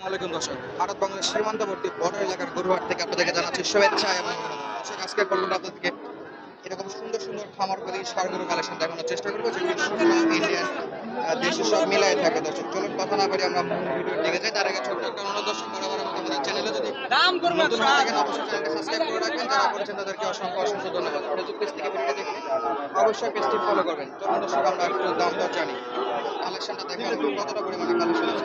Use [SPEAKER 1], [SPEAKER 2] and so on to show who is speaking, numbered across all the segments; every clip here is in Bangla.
[SPEAKER 1] আসসালামাইকুম দর্শক। ভারত বাংলাদেশ সীমান্তবর্তী বড় এলাকার গরুহাট থেকে আপনাদেরকে জানাচ্ছি শুভেচ্ছা এবং দর্শক আজকে পর্বটা আপনাদেরকে এরকম সুন্দর সুন্দর খামার করে সারগরু কালেকশন দেখানোর চেষ্টা করব যেগুলো সুন্দর ইন্ডিয়ান দেশে সব মিলাই থাকে। দর্শক চলুন কথা না বলি আমরা মূল ভিডিওর দিকে যাই। তার আগে ছোট্ট একটা অনুরোধ দর্শক বরাবর আমাদের চ্যানেলে যদি নতুন হয়ে থাকেন অবশ্যই চ্যানেলকে সাবস্ক্রাইব করে রাখবেন। যারা করেছেন তাদেরকে অসংখ্য অসংখ্য ধন্যবাদ। ফেসবুক পেজ থেকে ভিডিওটা দেখলে অবশ্যই পেজটি ফলো করবেন। চলুন দর্শক আমরা একটু দাম দর জানি। কালেকশনটা দেখেন কতটা পরিমাণে কালেকশন আছে।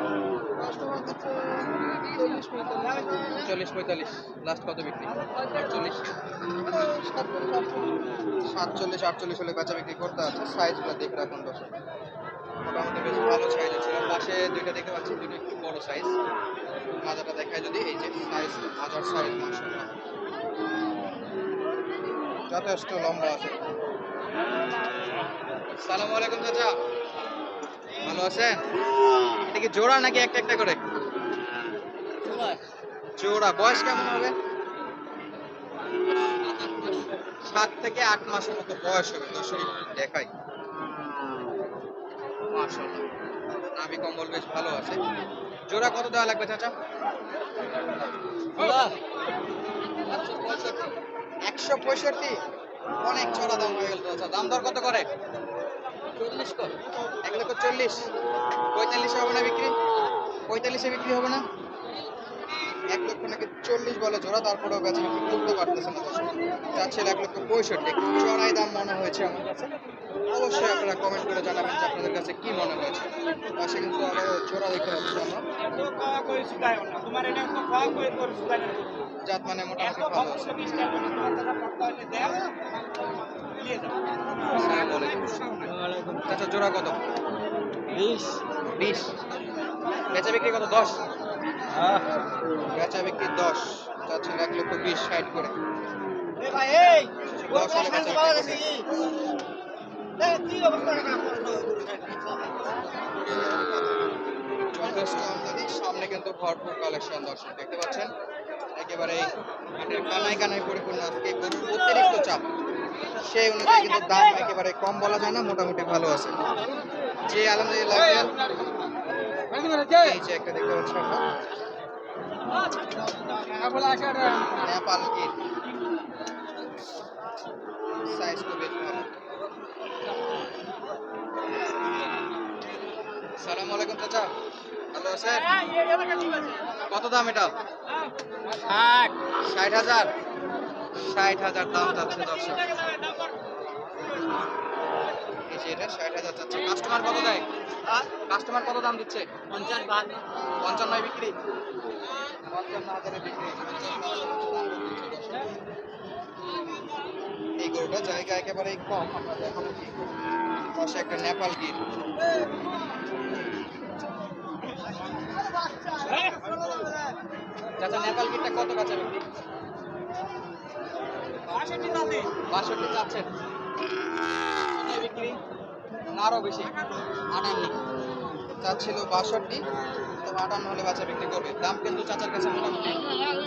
[SPEAKER 1] চল্লিশ পঁয়তাল্লিশ। লাস্ট কত বিক্রি? আটচল্লিশ সাতচল্লিশ, আটচল্লিশ হলে বেচা বিক্রি করতে আছে। সাইজগুলো দেখে রাখুন দর্শক। মোটামুটি বেশ ভালো সাইজ ছিল। পাশে দুইটা দেখতে পাচ্ছি দুটো একটু বড় সাইজ মাজাটা দেখায় যদি, এই যে সাইজ মাজার সাইজ মাসাল্লাহ যথেষ্ট লম্বা আছে। সালাম আলাইকুম চাচা। ভালো আছেন এটা কি জোড়া নাকি একটা একটা করে? জোড়া। বয়স কেমন হবে? সাত থেকে আট মাসের মতো বয়স হবে দর্শক। দেখাই। নাভি কম্বল বেশ ভালো আছে। জোড়া কত দেওয়া লাগবে চাচা? একশো পঁয়ষট্টি। অনেক চড়া দাম হয়ে গেল দাম দর কত করে? চল্লিশ কর। এক লক্ষ চল্লিশ। পঁয়তাল্লিশে হবে না বিক্রি? পঁয়তাল্লিশে বিক্রি হবে না? এক লক্ষ নাকি চল্লিশ বলে জোড়া তারপরেও বেচা বিক্রি করতে পারতেছে না চাচ্ছিল এক লক্ষ পঁয়ষট্টি। একটু চড়াই দাম মনে হয়েছে আমার কাছে। অবশ্যই আপনারা কমেন্ট করে জানাবেন যে আপনাদের কাছে কি মনে হয়েছে। পাশে কিন্তু আরও জোড়া আমরা। জাত মানে মোটামুটি ভালো। আছে আসসালামু জোড়া কত? বিশ। বিশ। বেচা বিক্রি কত? দশ? বেচা বিক্রি দশ। চাচ্ছিল এক লক্ষ বিশ ষাট করে। সামনে কিন্তু ভরপুর কালেকশন দর্শক দেখতে পাচ্ছেন। একেবারে হাটের কানায় কানায় পরিপূর্ণ আজকে গরুর অতিরিক্ত চাপ। সেই অনুযায়ী কিন্তু দাম একেবারে কম বলা যায় না মোটামুটি ভালো আছে। যে আলহামদুলিল্লাহ এই যে একটা দেখতে পাচ্ছি আমরা। নেপাল গির সাইজ তো বেশ ভালো। সালাম আলাইকুম চাচা। ভালো আছেন? কত দাম এটা? ষাট হাজার? ষাট হাজার দাম যাচ্ছে দর্শক। এটা ষাট হাজার যাচ্ছে। কাস্টমার কত দেয়? কাস্টমার কত দাম দিচ্ছে?
[SPEAKER 2] পঞ্চাশ
[SPEAKER 1] পঞ্চান্ন বিক্রি পঞ্চান্ন হাজারে বিক্রি? এই গরুটা জায়গা একেবারেই কম। আমরা দেখাবো কি পাশে একটা নেপাল গির। চাচা নেপাল গিরটা কত কাছে বিক্রি? বাষট্টি চাচ্ছেন বিক্রি? না আরও বেশি। আটান্ন। চাচ্ছিল বাষট্টি। তবে আটান্ন হলে বাচ্চা বিক্রি করবে। দাম কিন্তু চাচার কাছে মোটামুটি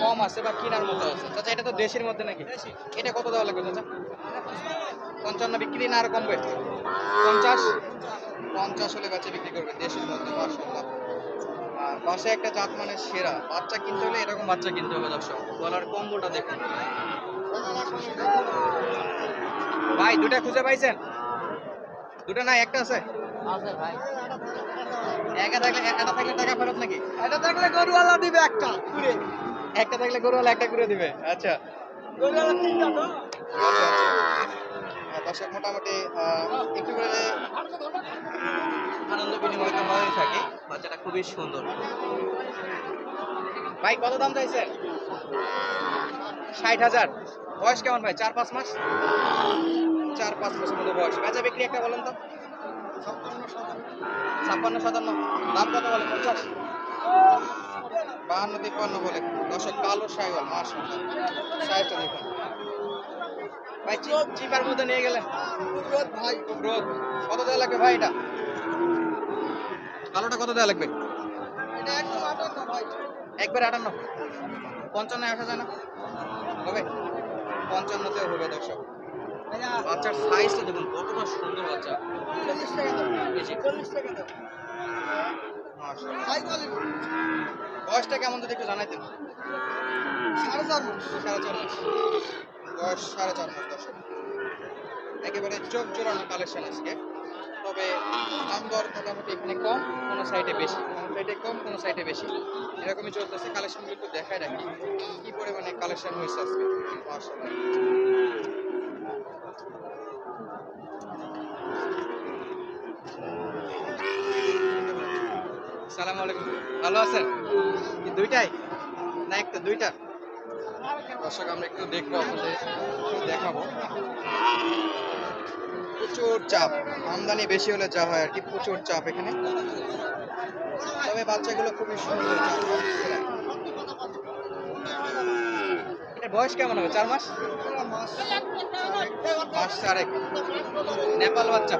[SPEAKER 1] কম আছে বা কেনার মতো আছে। চাচা এটা তো দেশের মধ্যে নাকি? এটা কত দেওয়া লাগবে চাচা? পঞ্চান্ন বিক্রি না আর কমবে? পঞ্চাশ? পঞ্চাশ হলে বাচ্চা বিক্রি করবে দেশের মধ্যে মার্শাল্লাহ পাশে একটা জাত মানে সেরা। বাচ্চা কিনতে হলে এরকম বাচ্চা কিনতে হবে দর্শক। গলার কম্বোটা দেখুন। ভাই দুটা খুঁজে পাইছেন? দুটা না একটা আছে?
[SPEAKER 2] ভাই।
[SPEAKER 1] একা থাকলে একটা থাকলে টাকা ফেরত নাকি?
[SPEAKER 2] এটা থাকলে গরুওয়ালা দিবে একটা ঘুরে।
[SPEAKER 1] একটা থাকলে গরুওয়ালা একটা করে দিবে। আচ্ছা।
[SPEAKER 2] গরুওয়ালা তিনটা তো।
[SPEAKER 1] আচ্ছা আচ্ছা। দর্শক মোটামুটি একটু করে আনন্দ বিনিময় তো হয়ে থাকে। বাচ্চাটা খুবই সুন্দর। ভাই, কত দাম চাইছেন ষাট হাজার। বয়স কেমন ভাই? চার পাঁচ মাস? চার পাঁচ মাসের মতো বয়স। বেচা বিক্রি একটা বলেন তো। ছাপ্পান্ন, সাতান্ন। দাম কত বলে? পঞ্চাশ? বাহান্ন, তিপ্পান্ন বলে। দশক কালো সাইওয়াল মাস সাইজটা দেখুন। ভাই চিপ চিপার মধ্যে নিয়ে গেলেন।
[SPEAKER 2] রোদ ভাই
[SPEAKER 1] রোদ কত দেওয়া লাগবে ভাই এটা? কালোটা কত দেওয়া লাগবে?
[SPEAKER 2] এটা একদম আটান্ন ভাই।
[SPEAKER 1] একবার আটান্ন? পঞ্চান্ন আসা যায় না? হবে? পঞ্চান্নতেও হবে দর্শক।
[SPEAKER 2] ভাইয়া
[SPEAKER 1] বাচ্চার সাইজটা দেখুন কতটা সুন্দর বাচ্চা।
[SPEAKER 2] চল্লিশ টাকা
[SPEAKER 1] বেশি
[SPEAKER 2] চল্লিশ
[SPEAKER 1] বয়সটা কেমন যদি একটু জানাইতেন?
[SPEAKER 2] সাড়ে চার মাস।
[SPEAKER 1] সাড়ে চার মাস। বয়স সাড়ে চার মাস দর্শক একেবারে চোখ জোড়ানো কালেকশন আজকে। তবে দাম দর মোটামুটি এখানে কম, কোনো সাইডে বেশি। কোনো সাইডে কম, কোনো সাইডে বেশি। এরকমই চলতেছে। কালেকশনগুলো একটু দেখায় রাখি। কি পরিমাণে কালেকশন হয়েছে আজকে? মাশাআল্লাহ। সালাম আলাইকুম। ভালো আছেন? দুইটাই? না, একটা, দুইটা? দর্শক, আমরা একটু দেখব, আপনাদের দেখাবো। প্রচুর চাপ, আমদানি বেশি হলে যা হয় আর কি, প্রচুর চাপ এখানে। তবে বাচ্চাগুলো খুবই সুন্দর। এটার বয়স কেমন হবে? চার মাস? মাস চারেক নেপাল বাচ্চা।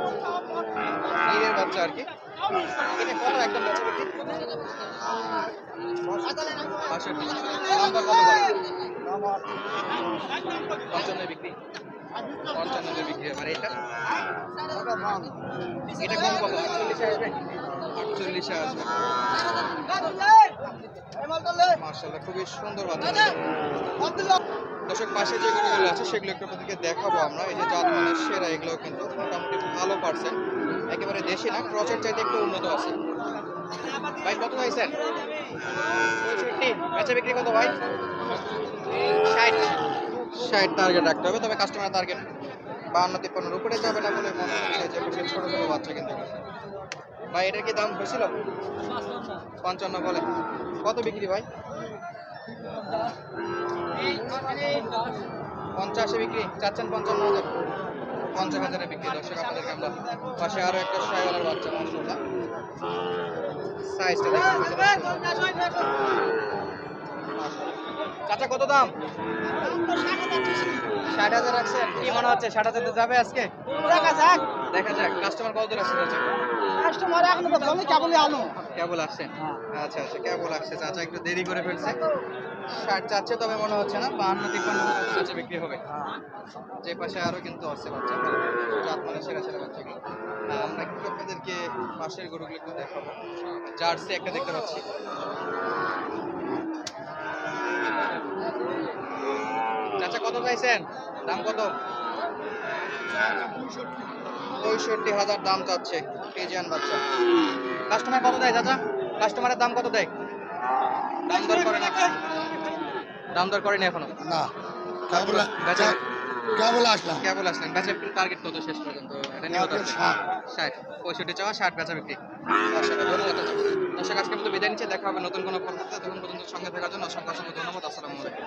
[SPEAKER 1] নীলের বাচ্চা আর কি? এটা কত একদম বাচ্চা পঞ্চান্ন বিক্রি। হবে এটা? এটা কম কত? আটচল্লিশে আসবে আসবে মার্শাল্লাহ খুবই সুন্দর দর্শক, পাশে যে গরুগুলো আছে, সেগুলো একটু আপনাদেরকে দেখাবো আমরা। এই যে জাত মানের সেরা এগুলো কিন্তু মোটামুটি ভালো পার্সেন্ট একেবারে দেশি না ক্রচের চাইতে একটু উন্নত আছে। ভাই, কত পাইছেন? পঁয়ষট্টি। বেচা বিক্রি কত ভাই? ষাট। ষাট টার্গেট রাখতে হবে, তবে কাস্টমার টার্গেট বাহান্ন তিপ্পান্নর উপরে যাবে না বলে মনে হচ্ছে যে ছোটো ছোটো বাচ্চা কিন্তু। ভাই এটার কি দাম হয়েছিল? পঞ্চান্ন বলে। কত বিক্রি ভাই? পঞ্চাশে বিক্রি। চাচ্ছেন পঞ্চান্ন হাজার। পঞ্চাশ হাজারে বিক্রি। দর্শক, আপনাদেরকে আমরা পাশে আরও একটা সাইওয়ালার বাচ্চা সাইজটা কত দাম? ষাট হাজার রাখছেন। কি মনে হচ্ছে ষাট হাজার যাবে আজকে?
[SPEAKER 2] দেখা যাক।
[SPEAKER 1] দেখা যাক কাস্টমার কত দূর আসছে
[SPEAKER 2] কাস্টমার এখনও তো ফোনে কেবলই আলো।
[SPEAKER 1] কেবল আসছে? আচ্ছা আচ্ছা কেবল আসছে। চাচা একটু দেরি করে ফেলছে। ষাট চাচ্ছে তবে মনে হচ্ছে না বাহান্ন তিপ্পান্ন চাচা বিক্রি হবে। যে পাশে আরও কিন্তু আছে বাচ্চা। জাত মানে সেরা সেরা বাচ্চাগুলো আমরা একটু আপনাদেরকে পাশের গরুগুলো একটু দেখাবো। জার্সি একটা দেখতে পাচ্ছি চাচা কত চাইছেন দাম কত? পঁয়ষট্টি হাজার দাম চাচ্ছে কেজিয়ান বাচ্চা। কাস্টমার কত দেয় চাচা? কাস্টমারের দাম কত দেয়? দাম দর করে না দাম দর করেনি এখনও?
[SPEAKER 3] না। কেবল আসলাম।
[SPEAKER 1] কেবল আসলেন। বেচা টার্গেট কত শেষ পর্যন্ত? এটা নিয়ে
[SPEAKER 3] Target ষাট।
[SPEAKER 1] ষাট। পঁয়ষট্টি চাওয়া ষাট বেচা বিক্রি। দর্শক ধন্যবাদ। দর্শক আজকে মতো বিদায় নিচ্ছে। দেখা হবে নতুন কোনো পর্বতে তখন পর্যন্ত সঙ্গে থাকার জন্য অসংখ্য অসংখ্য ধন্যবাদ। আসসালামু আলাইকুম।